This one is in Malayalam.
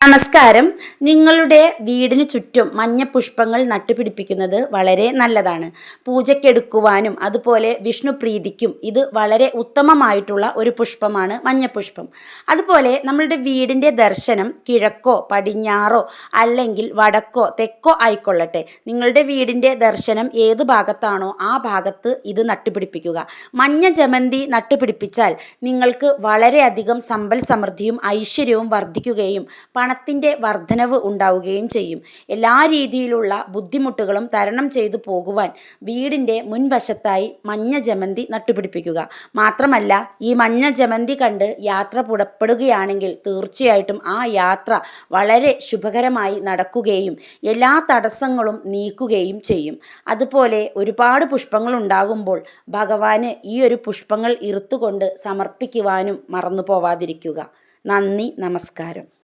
നമസ്കാരം. നിങ്ങളുടെ വീടിന് ചുറ്റും മഞ്ഞ പുഷ്പങ്ങൾ നട്ടുപിടിപ്പിക്കുന്നത് വളരെ നല്ലതാണ്. പൂജയ്ക്കെടുക്കുവാനും അതുപോലെ വിഷ്ണു പ്രീതിക്കും ഇത് വളരെ ഉത്തമമായിട്ടുള്ള ഒരു പുഷ്പമാണ് മഞ്ഞപ്പുഷ്പം അതുപോലെ നമ്മളുടെ വീടിന്റെ ദർശനം കിഴക്കോ പടിഞ്ഞാറോ അല്ലെങ്കിൽ വടക്കോ തെക്കോ ആയിക്കൊള്ളട്ടെ. നിങ്ങളുടെ വീടിന്റെ ദർശനം ഏത് ഭാഗത്താണോ ആ ഭാഗത്ത് ഇത് നട്ടുപിടിപ്പിക്കുക. മഞ്ഞ ജമന്തി നട്ടുപിടിപ്പിച്ചാൽ നിങ്ങൾക്ക് വളരെയധികം സമ്പൽ സമൃദ്ധിയും ഐശ്വര്യവും വർദ്ധിക്കുകയും പണത്തിന്റെ വർധനവ് ഉണ്ടാവുകയും ചെയ്യും. എല്ലാ രീതിയിലുള്ള ബുദ്ധിമുട്ടുകളും തരണം ചെയ്തു പോകുവാൻ വീടിന്റെ മുൻവശത്തായി മഞ്ഞ ജമന്തി നട്ടുപിടിപ്പിക്കുക. മാത്രമല്ല ഈ മഞ്ഞ ജമന്തി കണ്ട് യാത്ര പുറപ്പെടുകയാണെങ്കിൽ തീർച്ചയായിട്ടും ആ യാത്ര വളരെ ശുഭകരമായി നടക്കുകയും എല്ലാ തടസ്സങ്ങളും നീക്കുകയും ചെയ്യും. അതുപോലെ ഒരുപാട് പുഷ്പങ്ങൾ ഉണ്ടാകുമ്പോൾ ഭഗവാന് ഈ ഒരു പുഷ്പങ്ങൾ ഇറുത്തുകൊണ്ട് സമർപ്പിക്കുവാനും മറന്നു പോവാതിരിക്കുക നന്ദി നമസ്കാരം.